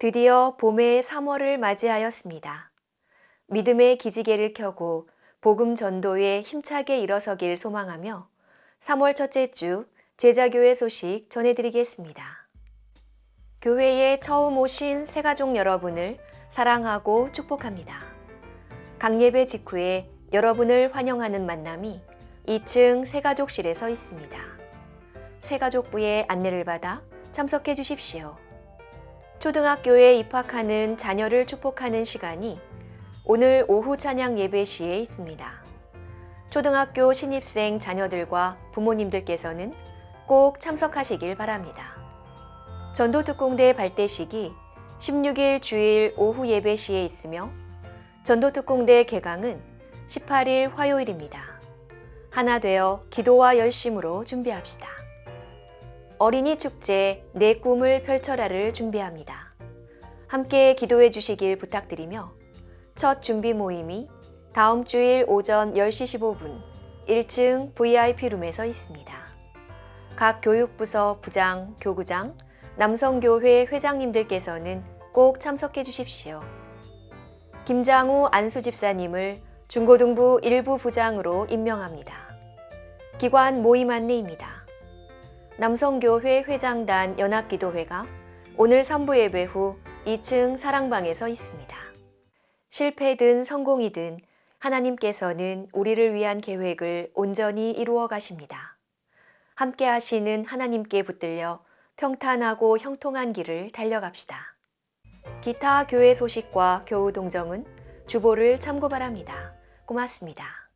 드디어 봄의 3월을 맞이하였습니다. 믿음의 기지개를 켜고 복음 전도에 힘차게 일어서길 소망하며 3월 첫째 주 제자교회 소식 전해드리겠습니다. 교회에 처음 오신 새가족 여러분을 사랑하고 축복합니다. 강예배 직후에 여러분을 환영하는 만남이 2층 새가족실에 서 있습니다. 새가족부의 안내를 받아 참석해 주십시오. 초등학교에 입학하는 자녀를 축복하는 시간이 오늘 오후 찬양 예배 시에 있습니다. 초등학교 신입생 자녀들과 부모님들께서는 꼭 참석하시길 바랍니다. 전도특공대 발대식이 16일 주일 오후 예배 시에 있으며 전도특공대 개강은 18일 화요일입니다. 하나 되어 기도와 열심으로 준비합시다. 어린이 축제 내 꿈을 펼쳐라를 준비합니다. 함께 기도해 주시길 부탁드리며 첫 준비 모임이 다음 주일 오전 10시 15분 1층 VIP룸에서 있습니다. 각 교육부서 부장, 교구장, 남성교회 회장님들께서는 꼭 참석해 주십시오. 김장우 안수 집사님을 중고등부 일부 부장으로 임명합니다. 기관 모임 안내입니다. 남성교회 회장단 연합기도회가 오늘 3부 예배 후 2층 사랑방에서 있습니다. 실패든 성공이든 하나님께서는 우리를 위한 계획을 온전히 이루어 가십니다. 함께 하시는 하나님께 붙들려 평탄하고 형통한 길을 달려갑시다. 기타 교회 소식과 교우 동정은 주보를 참고 바랍니다. 고맙습니다.